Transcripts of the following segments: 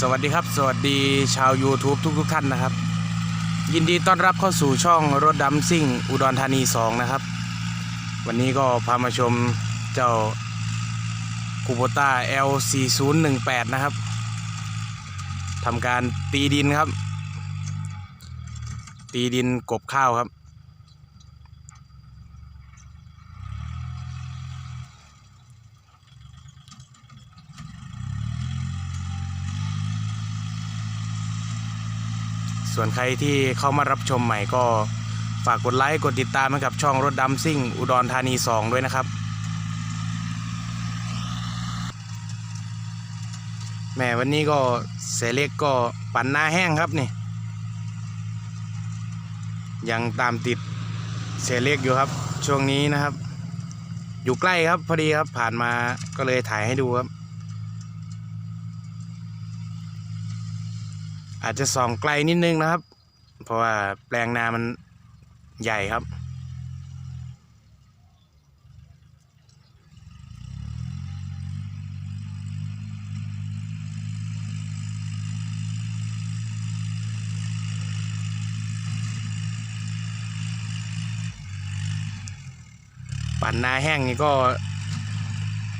สวัสดีครับ สวัสดีชาว YouTube ทุกทุกๆท่านนะครับ ยินดีต้อนรับเข้าสู่ช่องรถดำซิ่ง อุดรธานี 2 นะครับ วันนี้ก็พามาชมเจ้าคูโบต้า L4018 นะครับทำการตีดินครับ ตีดินกบข้าวครับ ส่วนใครที่เข้ามารับชมใหม่ก็ฝากกดไลค์กดติดตามให้กับช่องรถดำซิ่ง อุดรธานี 2 ด้วยนะครับแหมวันนี้ก็เสเล็กก็ปั่นหน้าแห้งครับนี่ ยังตามติดเสเล็กอยู่ครับ ช่วงนี้นะครับ อยู่ใกล้ครับพอดีครับผ่านมาก็เลยถ่ายให้ดูครับ อาจจะส่องไกลนิดนึงนะครับ เพราะว่าแปลงนามันใหญ่ครับ ปั่นนาแห้งนี่ก็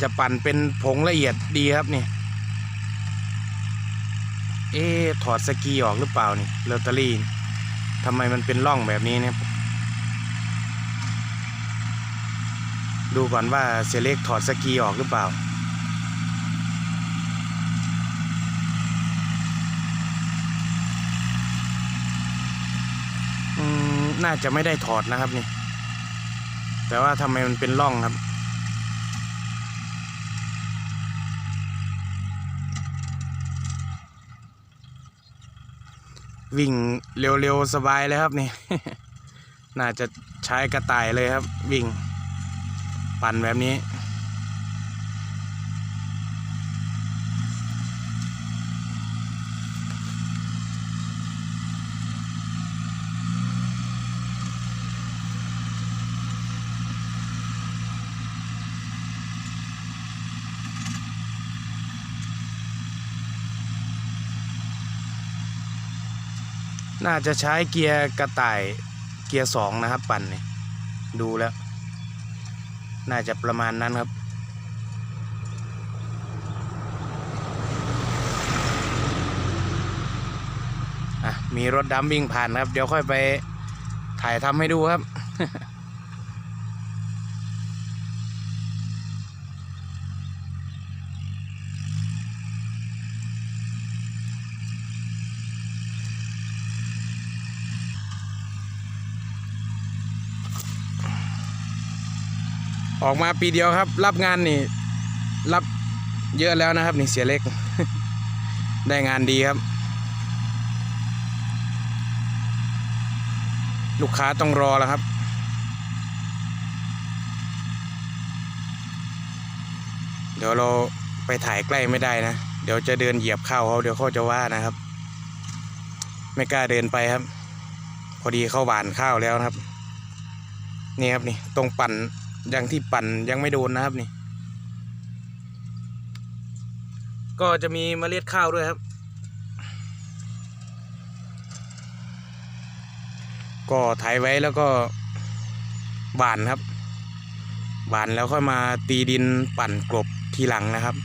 จะปั่นเป็นผงละเอียดดีครับนี่ เอ๊ถอดสกีออกหรือเปล่านี่ลอตเตอรี่ทำไมมันเป็นร่องแบบนี้เนี่ยดูก่อนว่าเซเล็กถอดสกีออกหรือเปล่าอืมน่าจะไม่ได้ถอดนะครับนี่ แต่ว่าทำไมมันเป็นร่องครับ วิ่งเร็วๆ สบายเลยครับนี่ น่าจะใช้กระต่ายเลยครับ วิ่ง ปั่นแบบนี้ น่าจะใช้เกียร์กระต่ายเกียร์สองนะครับ ปั่นเนี่ยดูแล้ว น่าจะประมาณนั้นครับ อะ มีรถดำวิ่งผ่านครับ เดี๋ยวค่อยไปถ่ายทำให้ดูครับ ออกมาปีเดียวครับ รับงานนี่ รับเยอะแล้วนะครับ นี่เสียเล็ก ได้งานดีครับ ลูกค้าต้องรอแล้วครับเดี๋ยวเราไปถ่ายใกล้ไม่ได้นะ เดี๋ยวจะเดินเหยียบข้าวเขาเดี๋ยวเขาจะว่านะครับ ไม่กล้าเดินไปครับ พอดีเข้าหวานข้าวแล้วครับ นี่ครับนี่ตรงปั่น ยังที่ปั่นยังไม่โดนนะครับนี่ ก็จะมีเมล็ดข้าวด้วยครับ ก็ไถไว้แล้วก็หวานครับหวานแล้วค่อยมาตีดินปั่นกลบทีหลังนะครับ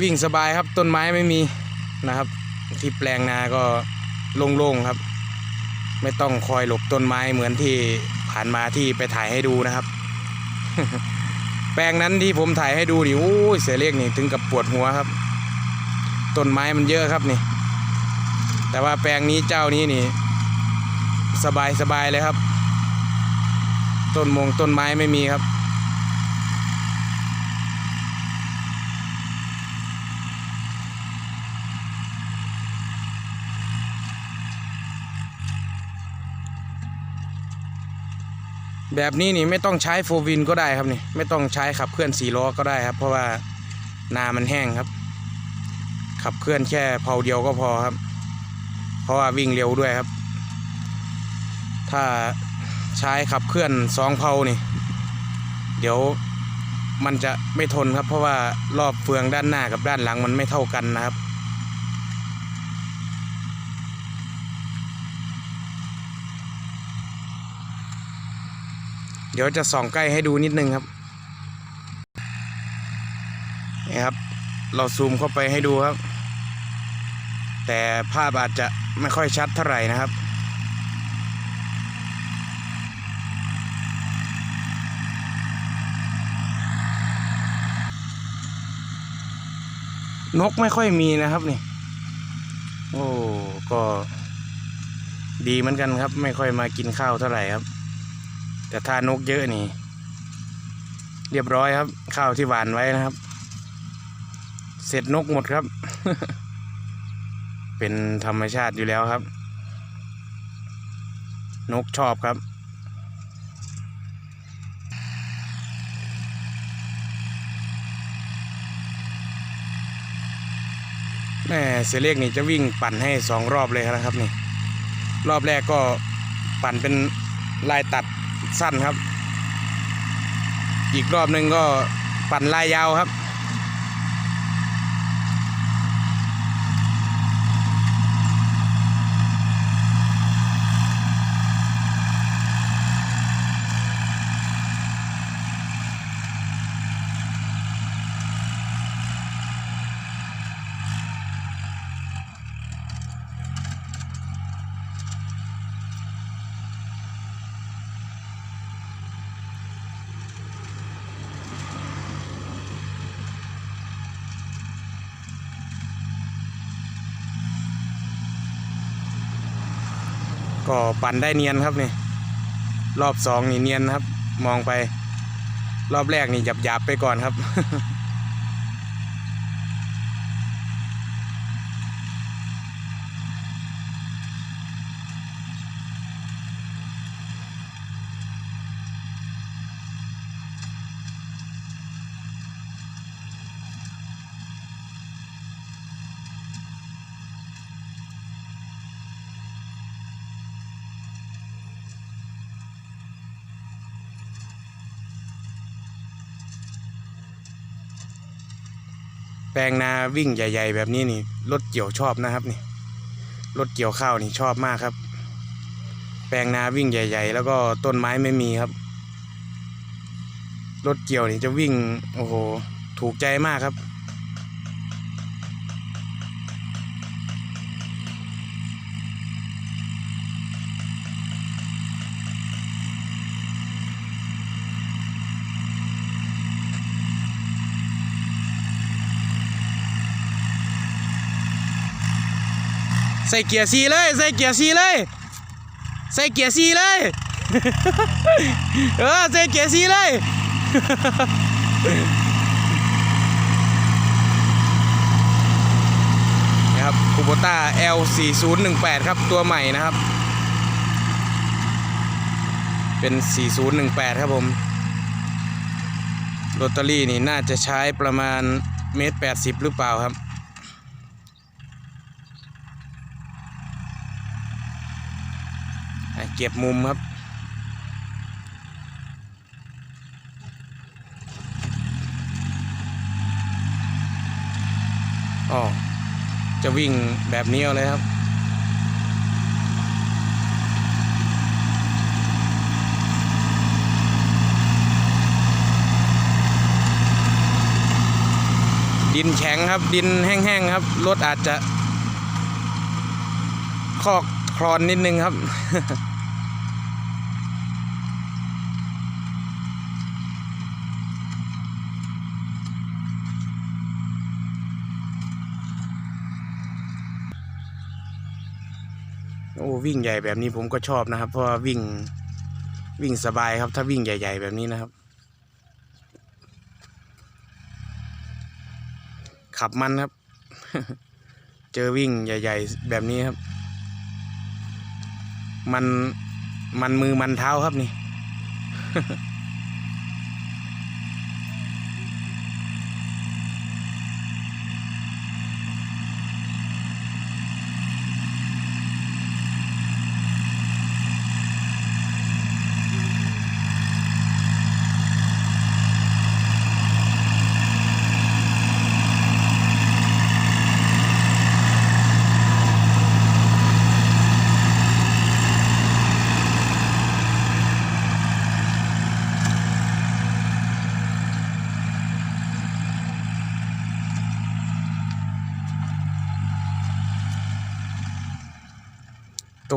วิ่งสบายครับต้นไม้ไม่มีนะครับ ที่แปลงนาก็โล่งๆครับ ไม่ต้องคอยหลบต้นไม้เหมือนที่ผ่านมาที่ไปถ่ายให้ดูนะครับ แปลงนั้นที่ผมถ่ายให้ดูดิโอ้ยเสียเรียกนี่ถึงกับปวดหัวครับ ต้นไม้มันเยอะครับนี่ แต่ว่าแปลงนี้เจ้านี้นี่ สบายสบายเลยครับ ต้นมงต้นไม้ไม่มีครับ แบบนี้นี่ไม่ต้องใช้โฟวินก็ได้ครับนี่ไม่ต้องใช้ขับเคลื่อนสี่ล้อก็ได้ครับ เพราะว่านามันแห้งครับ ขับเคลื่อนแค่เพาเดียวก็พอครับ เพราะว่าวิ่งเร็วด้วยครับ ถ้าใช้ขับเคลื่อนสองเพานี่ เดี๋ยวมันจะไม่ทนครับ เพราะว่ารอบเฟืองด้านหน้ากับด้านหลังมันไม่เท่ากันนะครับ เดี๋ยวจะส่องใกล้ให้ดูนิดนึงครับนี่ครับ เราซูมเข้าไปให้ดูครับ แต่ภาพอาจจะไม่ค่อยชัดเท่าไหร่นะครับนกไม่ค่อยมีนะครับนี่ โอ้ ก็ดีเหมือนกันครับ ไม่ค่อยมากินข้าวเท่าไหร่ครับ แต่ถ้านกเยอะนี่ เรียบร้อยครับ ข้าวที่หวานไว้นะครับ เสร็จนกหมดครับ เป็นธรรมชาติอยู่แล้วครับ นกชอบครับแม่เสยเล็กนี่จะวิ่งปั่นให้สองรอบเลยนะครับนี่ รอบแรกก็ปั่นเป็นลายตัด สั้นครับ อีกรอบหนึ่งก็ปั่นลายยาวครับ ก็ปั่นได้เนียนครับนี่รอบสองนี่เนียนครับ มองไป รอบแรกนี่หยับหยาบๆไปก่อนครับ ลงนาวิ่งใหญ่ ๆ แบบนี้นี่รถเกี่ยวชอบนะครับนี่รถเกี่ยวข้าวนี่ชอบมากครับ แปลงนาวิ่งใหญ่ ๆ แล้วก็ต้นไม้ไม่มีครับ รถเกี่ยวนี่จะวิ่งโอ้โหถูกใจมากครับ ใส่เกียร์ซีเลยใส่เกียร์ซีเลย ใส่เกียร์ซีเลย เออใส่เกียร์ซีเลยนะครับคูโบต้า L4018 ครับตัวใหม่นะครับ เป็น 4018 ครับผมโรตารี่นี่น่าจะใช้ประมาณเมตร80หรือเปล่าครับ อะ เก็บมุมครับ อ๋อ จะวิ่งแบบนี้เอาเลยครับดินแข็งครับ ดินแห้งๆครับ รถอาจจะ คอกคลอนนิดนึงครับ โอ้วิ่งใหญ่แบบนี้ผมก็ชอบนะครับ เพราะว่าวิ่งวิ่งสบายครับ ถ้าวิ่งใหญ่ ๆ แบบนี้นะครับ ขับมันครับ เจอวิ่งใหญ่ ๆ แบบนี้ครับ มันมันมือมันเท้าครับนี่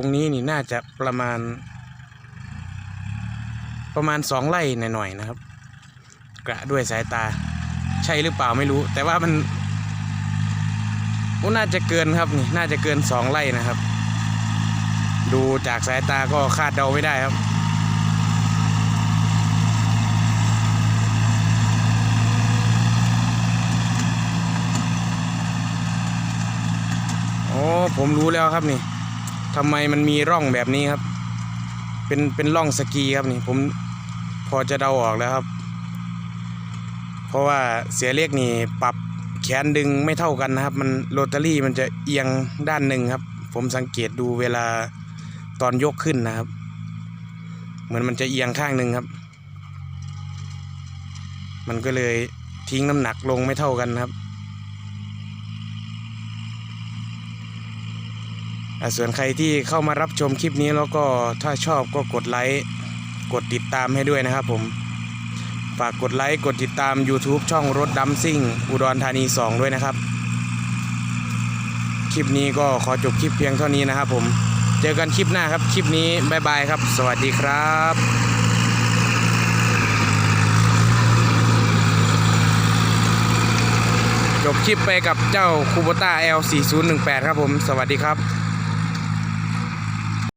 รงนี้นี่น่าจะประมาณ ประมาณสองไร่หน่อยๆนะครับ กระด้วยสายตา ใช่หรือเปล่าไม่รู้ แต่ว่ามันโอ้น่าจะเกินครับนี่น่าจะเกินสองไร่นะครับ ดูจากสายตาก็คาดเดาไม่ได้ครับโอ๋อผมรู้แล้วครับนี่ ทำไมมันมีร่องแบบนี้ครับ เป็นเป็นร่องสกีครับนี่ผมพอจะเดาออกแล้วครับ เพราะว่าเสียเรียกนี่ปรับแขนดึงไม่เท่ากันนะครับ มันโรตารี่มันจะเอียงด้านหนึ่งครับ ผมสังเกตดูเวลาตอนยกขึ้นนะครับ เหมือนมันจะเอียงข้างหนึ่งครับ มันก็เลยทิ้งน้ำหนักลงไม่เท่ากันครับ อะ ส่วนใครที่เข้ามารับชมคลิปนี้แล้วก็ถ้าชอบก็กดไลค์กดติดตามให้ด้วยนะครับผม ฝากกดไลค์กดติดตาม YouTube ช่องรถดัมซิ่ง อุดรธานี 2 ด้วยนะครับ คลิปนี้ก็ขอจบคลิปเพียงเท่านี้นะครับผมเจอกันคลิปหน้าครับ คลิปนี้บ๊ายบายครับ สวัสดีครับจบคลิปไปกับเจ้าคูโบต้า L4018 ครับผม สวัสดีครับ